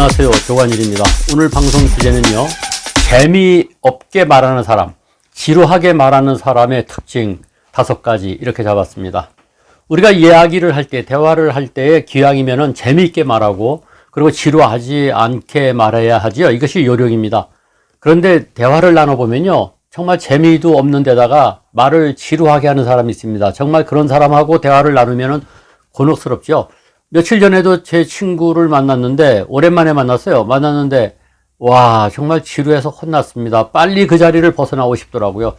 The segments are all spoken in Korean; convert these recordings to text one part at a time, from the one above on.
안녕하세요. 조관일입니다. 오늘 방송 주제는요. 재미없게 말하는 사람, 지루하게 말하는 사람의 특징 다섯 가지 이렇게 잡았습니다. 우리가 이야기를 할 때, 대화를 할 때의 기왕이면은 재미있게 말하고 그리고 지루하지 않게 말해야 하지요. 이것이 요령입니다. 그런데 대화를 나눠보면요. 정말 재미도 없는 데다가 말을 지루하게 하는 사람이 있습니다. 정말 그런 사람하고 대화를 나누면은 곤혹스럽죠. 며칠 전에도 제 친구를 만났는데 오랜만에 만났어요. 만났는데 와 정말 지루해서 혼났습니다. 빨리 그 자리를 벗어나고 싶더라고요.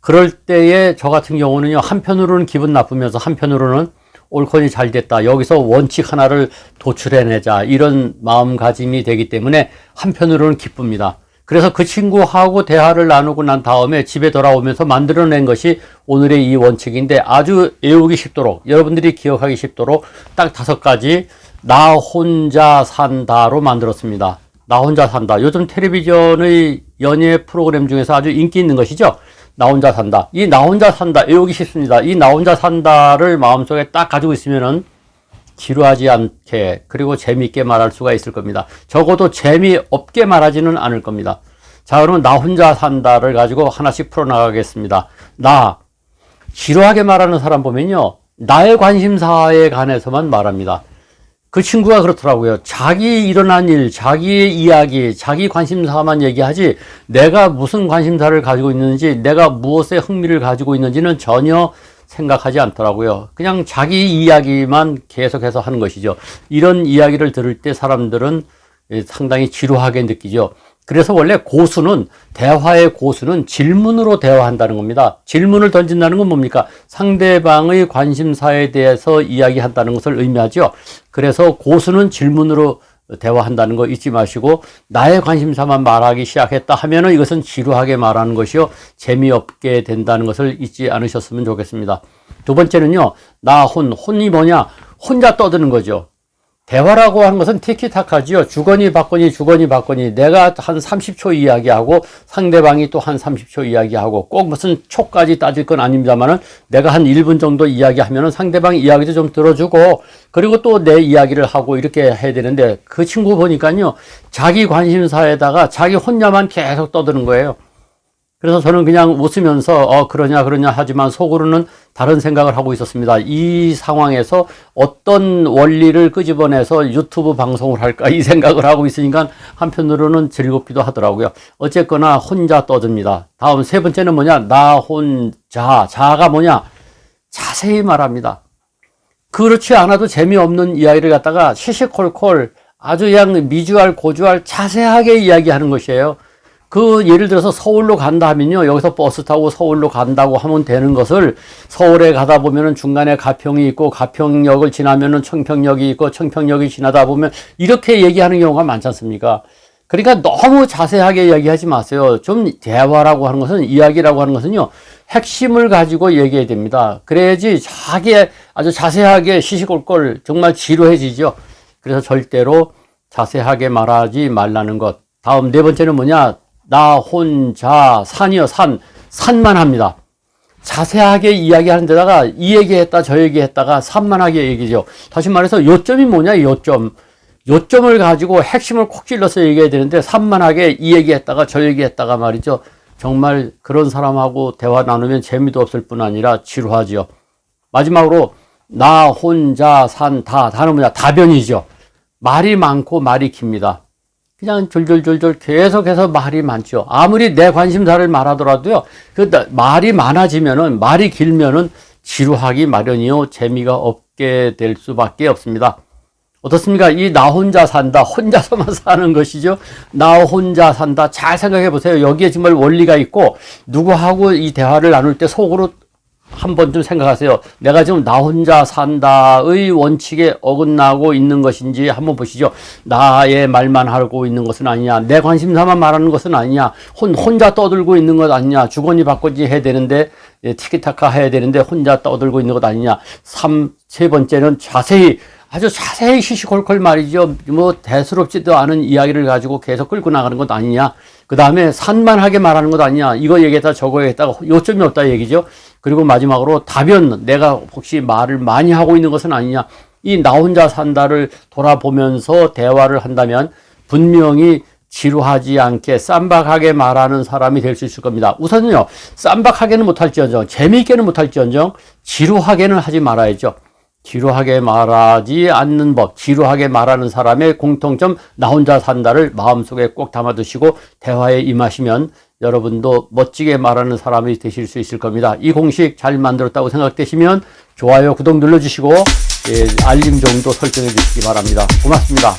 그럴 때에 저 같은 경우는요 한편으로는 기분 나쁘면서 한편으로는 옳거니 잘 됐다. 여기서 원칙 하나를 도출해내자 이런 마음가짐이 되기 때문에 한편으로는 기쁩니다. 그래서 그 친구하고 대화를 나누고 난 다음에 집에 돌아오면서 만들어낸 것이 오늘의 이 원칙인데 아주 외우기 쉽도록 여러분들이 기억하기 쉽도록 딱 다섯 가지 나 혼자 산다로 만들었습니다. 나 혼자 산다. 요즘 텔레비전의 연예 프로그램 중에서 아주 인기 있는 것이죠. 나 혼자 산다. 이 나 혼자 산다 외우기 쉽습니다. 이 나 혼자 산다를 마음속에 딱 가지고 있으면은 지루하지 않게 그리고 재미있게 말할 수가 있을 겁니다. 적어도 재미없게 말하지는 않을 겁니다. 자, 그러면 나 혼자 산다를 가지고 하나씩 풀어나가겠습니다. 나, 지루하게 말하는 사람 보면요. 나의 관심사에 관해서만 말합니다. 그 친구가 그렇더라고요. 자기 일어난 일, 자기의 이야기, 자기 관심사만 얘기하지 내가 무슨 관심사를 가지고 있는지, 내가 무엇에 흥미를 가지고 있는지는 전혀 생각하지 않더라고요. 그냥 자기 이야기만 계속해서 하는 것이죠. 이런 이야기를 들을 때 사람들은 상당히 지루하게 느끼죠. 그래서 원래 고수는 대화의 고수는 질문으로 대화한다는 겁니다. 질문을 던진다는 건 뭡니까? 상대방의 관심사에 대해서 이야기한다는 것을 의미하죠. 그래서 고수는 질문으로 대화한다는 거 잊지 마시고 나의 관심사만 말하기 시작했다 하면은 이것은 지루하게 말하는 것이요 재미없게 된다는 것을 잊지 않으셨으면 좋겠습니다. 두 번째는요 나 혼 혼이 뭐냐 혼자 떠드는 거죠. 대화라고 하는 것은 티키타카지요. 주거니 받거니 주거니 받거니 내가 한 30초 이야기하고 상대방이 또 한 30초 이야기하고 꼭 무슨 초까지 따질 건 아닙니다만은 내가 한 1분 정도 이야기하면은 상대방 이야기도 좀 들어주고 그리고 또 내 이야기를 하고 이렇게 해야 되는데 그 친구 보니까요. 자기 관심사에다가 자기 혼자만 계속 떠드는 거예요. 그래서 저는 그냥 웃으면서 어 그러냐 그러냐 하지만 속으로는 다른 생각을 하고 있었습니다. 이 상황에서 어떤 원리를 끄집어내서 유튜브 방송을 할까 이 생각을 하고 있으니까 한편으로는 즐겁기도 하더라고요. 어쨌거나 혼자 떠듭니다. 다음 세 번째는 뭐냐? 나 혼자. 자가 뭐냐? 자세히 말합니다. 그렇지 않아도 재미없는 이야기를 갖다가 시시콜콜 아주 그냥 미주알 고주알 자세하게 이야기하는 것이에요. 그 예를 들어서 서울로 간다 하면요. 여기서 버스 타고 서울로 간다고 하면 되는 것을 서울에 가다 보면은 중간에 가평이 있고 가평역을 지나면은 청평역이 있고 청평역이 지나다 보면 이렇게 얘기하는 경우가 많지 않습니까? 그러니까 너무 자세하게 이야기하지 마세요. 좀 대화라고 하는 것은 이야기라고 하는 것은요. 핵심을 가지고 얘기해야 됩니다. 그래야지 자기 아주 자세하게 시시콜콜 정말 지루해지죠. 그래서 절대로 자세하게 말하지 말라는 것. 다음 네 번째는 뭐냐? 나 혼자 산이요 산 산만 합니다. 자세하게 이야기하는 데다가 이 얘기했다 저 얘기했다가 산만하게 얘기죠. 다시 말해서 요점이 뭐냐 요점. 요점을 가지고 핵심을 콕 찔러서 얘기해야 되는데 산만하게 이 얘기했다가 저 얘기했다가 말이죠. 정말 그런 사람하고 대화 나누면 재미도 없을 뿐 아니라 지루하지요. 마지막으로 나 혼자 산다 다는 뭐냐 다변이죠. 말이 많고 말이 깁니다. 그냥 졸졸졸졸 계속해서 말이 많죠. 아무리 내 관심사를 말하더라도요. 그 말이 많아지면은 말이 길면은 지루하기 마련이요. 재미가 없게 될 수밖에 없습니다. 어떻습니까? 이 나 혼자 산다. 혼자서만 사는 것이죠. 나 혼자 산다. 잘 생각해 보세요. 여기에 정말 원리가 있고 누구하고 이 대화를 나눌 때 속으로 한 번쯤 생각하세요. 내가 지금 나 혼자 산다의 원칙에 어긋나고 있는 것인지 한번 보시죠. 나의 말만 하고 있는 것은 아니냐. 내 관심사만 말하는 것은 아니냐. 혼, 혼자 떠들고 있는 것 아니냐. 주거니 받거니 해야 되는데, 예, 티키타카 해야 되는데 혼자 떠들고 있는 것 아니냐. 삼, 세 번째는 자세히 아주 자세히 시시콜콜 말이죠. 뭐 대수롭지도 않은 이야기를 가지고 계속 끌고 나가는 것 아니냐. 그 다음에 산만하게 말하는 것 아니냐. 이거 얘기했다 저거 얘기했다 요점이 없다 얘기죠. 그리고 마지막으로 답변 내가 혹시 말을 많이 하고 있는 것은 아니냐. 이 나 혼자 산다를 돌아보면서 대화를 한다면 분명히 지루하지 않게 쌈박하게 말하는 사람이 될 수 있을 겁니다. 우선은요, 쌈박하게는 못할지언정, 재미있게는 못할지언정, 지루하게는 하지 말아야죠. 지루하게 말하지 않는 법, 지루하게 말하는 사람의 공통점, 나 혼자 산다를 마음속에 꼭 담아두시고 대화에 임하시면 여러분도 멋지게 말하는 사람이 되실 수 있을 겁니다. 이 공식 잘 만들었다고 생각되시면 좋아요, 구독 눌러주시고 예, 알림 정도 설정해 주시기 바랍니다. 고맙습니다.